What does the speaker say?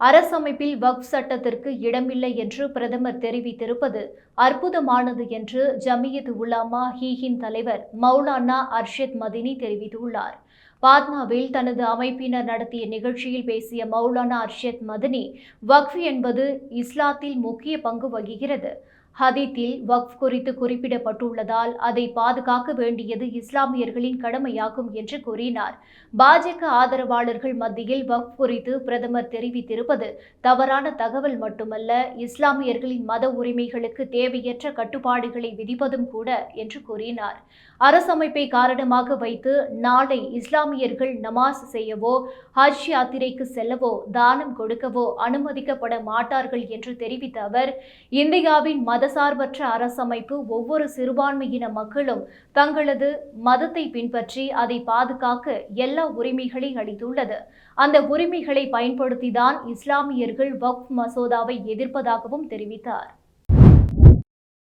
அரசமைப்பில் வக்ஃப் சட்டத்திற்கு இடமில்லை என்று பிரதமர் தெரிவித்திருப்பது அற்புதமானது என்று ஜமியத் உலாமா ஹீஹின் தலைவர் மௌலானா அர்ஷத் மதினி தெரிவித்துள்ளார். பாட்னாவில் தனது அமைப்பினர் நடத்திய நிகழ்ச்சியில் பேசிய மௌலானா அர்ஷத் மதனி வக்ஃப் என்பது இஸ்லாத்தில் முக்கிய பங்கு வகிக்கிறது. ஹதீத்தில் வக்ஃப் குறித்து குறிப்பிடப்பட்டுள்ளதால் அதை பாதுகாக்க வேண்டியது இஸ்லாமியர்களின் கடமையாகும் என்று கூறினார். பாஜக ஆதரவாளர்கள் மத்தியில் வக்ஃப் குறித்து பிரதமர் தெரிவித்திருப்பது தவறான தகவல் மட்டுமல்ல இஸ்லாமியர்களின் மத உரிமைகளுக்கு தேவையற்ற கட்டுப்பாடுகளை விதிப்பதும் கூட என்று கூறினார். அரசமைப்பை காரணமாக வைத்து நாளை இஸ்லாமியர்கள் நமாஸ் செய்யவோ ஹஜ் யாத்திரைக்கு செல்லவோ தானம் கொடுக்கவோ அனுமதிக்கப்பட மாட்டார்கள் என்று தெரிவித்த அவர் இந்தியாவின் மத மதசார்பற்ற அரசமைப்பு ஒவ்வொரு சிறுபான்மையின மக்களும் தங்களது மதத்தை பின்பற்றி அதை பாதுகாக்க எல்லா உரிமைகளை அளித்துள்ளது. அந்த உரிமைகளை பயன்படுத்திதான் இஸ்லாமியர்கள் வக்ஃப் மசோதாவை எதிர்ப்பதாகவும் தெரிவித்தார்.